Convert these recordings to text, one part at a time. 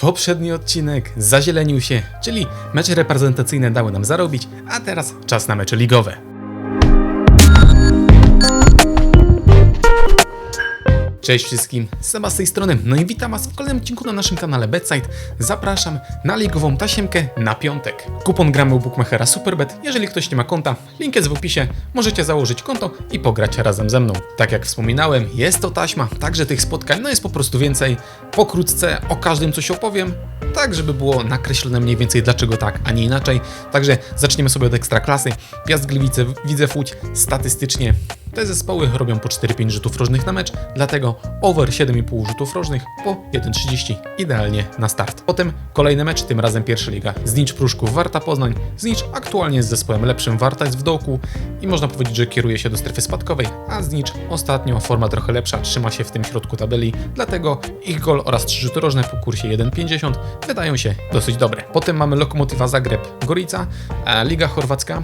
Poprzedni odcinek zazielenił się, czyli mecze reprezentacyjne dały nam zarobić, a teraz czas na mecze ligowe. Cześć wszystkim, Seba z tej strony, no i witam Was w kolejnym odcinku na naszym kanale Bedside. Zapraszam na ligową tasiemkę na piątek. Kupon gramy u Bookmachera Superbet. Jeżeli ktoś nie ma konta, link jest w opisie. Możecie założyć konto i pograć razem ze mną. Tak jak wspominałem, jest to taśma, także tych spotkań no jest po prostu więcej. Pokrótce o każdym coś opowiem, tak żeby było nakreślone mniej więcej dlaczego tak, a nie inaczej. Także zaczniemy sobie od ekstraklasy. Piast Gliwice, Widzew Łódź statystycznie te zespoły robią po 4-5 rzutów rożnych na mecz, dlatego over 7,5 rzutów rożnych po 1,30 idealnie na start. Potem kolejny mecz, tym razem pierwsza liga. Znicz Pruszków, Warta Poznań. Znicz aktualnie jest zespołem lepszym, Warta jest w dołku i można powiedzieć, że kieruje się do strefy spadkowej, a Znicz ostatnio forma trochę lepsza, trzyma się w tym środku tabeli, dlatego ich gol oraz 3 rzuty rożne po kursie 1,50 wydają się dosyć dobre. Potem mamy Lokomotywa Zagreb Gorica, Liga Chorwacka.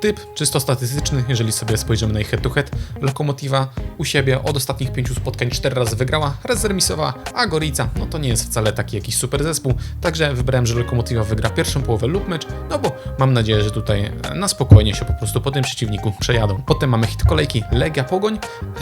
Typ czysto statystyczny, jeżeli sobie spojrzymy na ich head-to-head, Lokomotiva u siebie od ostatnich pięciu spotkań cztery razy wygrała, raz zremisowała, a Gorica, no to nie jest wcale taki jakiś super zespół, także wybrałem, że Lokomotiva wygra pierwszą połowę lub mecz, no bo mam nadzieję, że tutaj na spokojnie się po prostu po tym przeciwniku przejadą. Potem mamy hit kolejki Legia Pogoń,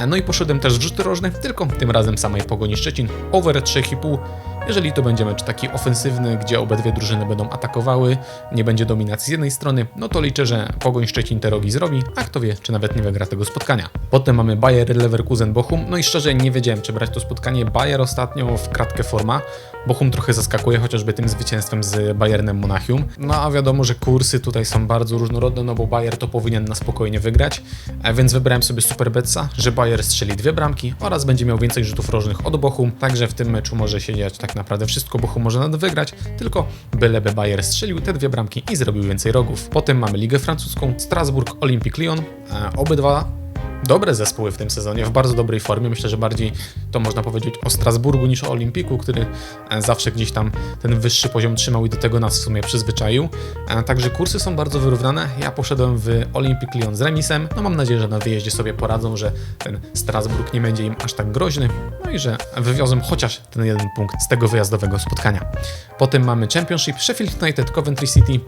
no i poszedłem też w rzuty rożne, tylko tym razem samej Pogoni Szczecin, over 3,5 jeżeli to będzie mecz taki ofensywny, gdzie obydwie drużyny będą atakowały, nie będzie dominacji z jednej strony, no to liczę, że Pogoń Szczecin te rogi zrobi, a kto wie, czy nawet nie wygra tego spotkania. Potem mamy Bayer Leverkusen Bochum, no i szczerze nie wiedziałem, czy brać to spotkanie. Bayer ostatnio w kratkę forma, Bochum trochę zaskakuje, chociażby tym zwycięstwem z Bayernem Monachium. No a wiadomo, że kursy tutaj są bardzo różnorodne, no bo Bayer to powinien na spokojnie wygrać, a więc wybrałem sobie Superbetsa, że Bayer strzeli dwie bramki oraz będzie miał więcej rzutów rożnych od Bochum, także w tym meczu może się dziać tak naprawdę wszystko, Bochum może nawet wygrać, tylko byleby Bayer strzelił te dwie bramki i zrobił więcej rogów. Potem mamy Ligę Francuską, Strasburg, Olympique Lyon, e, obydwa dobre zespoły w tym sezonie, w bardzo dobrej formie. Myślę, że bardziej to można powiedzieć o Strasburgu niż o Olimpiku, który e, zawsze gdzieś tam ten wyższy poziom trzymał i do tego nas w sumie przyzwyczaił. E, Także kursy są bardzo wyrównane. Ja poszedłem w Olympic Lyon z remisem. No mam nadzieję, że na wyjeździe sobie poradzą, że ten Strasburg nie będzie im aż tak groźny. No i że wywiozą chociaż ten jeden punkt z tego wyjazdowego spotkania. Potem mamy Championship Sheffield United, Coventry City.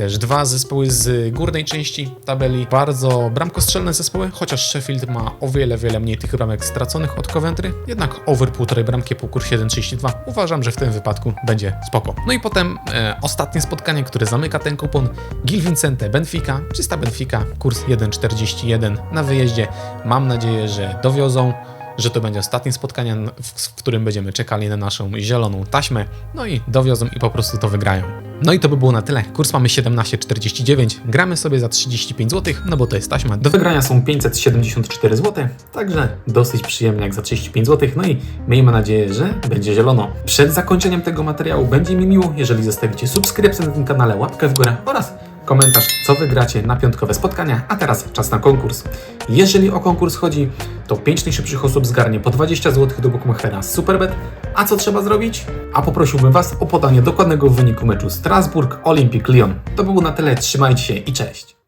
Też dwa zespoły z górnej części tabeli. Bardzo bramkostrzelne zespoły, chociaż Sheffield ma o wiele, wiele mniej tych bramek straconych od Coventry. Jednak over półtorej bramki po kursie 1,32 uważam, że w tym wypadku będzie spoko. No i potem e, ostatnie spotkanie, które zamyka ten kupon. Gil Vicente Benfica, czysta Benfica, kurs 1,41 na wyjeździe. Mam nadzieję, że dowiozą że to będzie ostatnie spotkanie, w, którym będziemy czekali na naszą zieloną taśmę, no i dowiozą i po prostu to wygrają. No i to by było na tyle. Kurs mamy 17,49, gramy sobie za 35 zł, no bo to jest taśma. Do wygrania są 574 zł, także dosyć przyjemnie jak za 35 zł, no i miejmy nadzieję, że będzie zielono. Przed zakończeniem tego materiału będzie mi miło, jeżeli zostawicie subskrypcję na tym kanale, łapkę w górę oraz komentarz, co wygracie na piątkowe spotkania, a teraz czas na konkurs. Jeżeli o konkurs chodzi, to 5 najszybszych osób zgarnie po 20 zł do Bookmachera z Superbet. A co trzeba zrobić? A poprosiłbym Was o podanie dokładnego wyniku meczu Strasburg Olympic Lyon. To by było na tyle, trzymajcie się i cześć!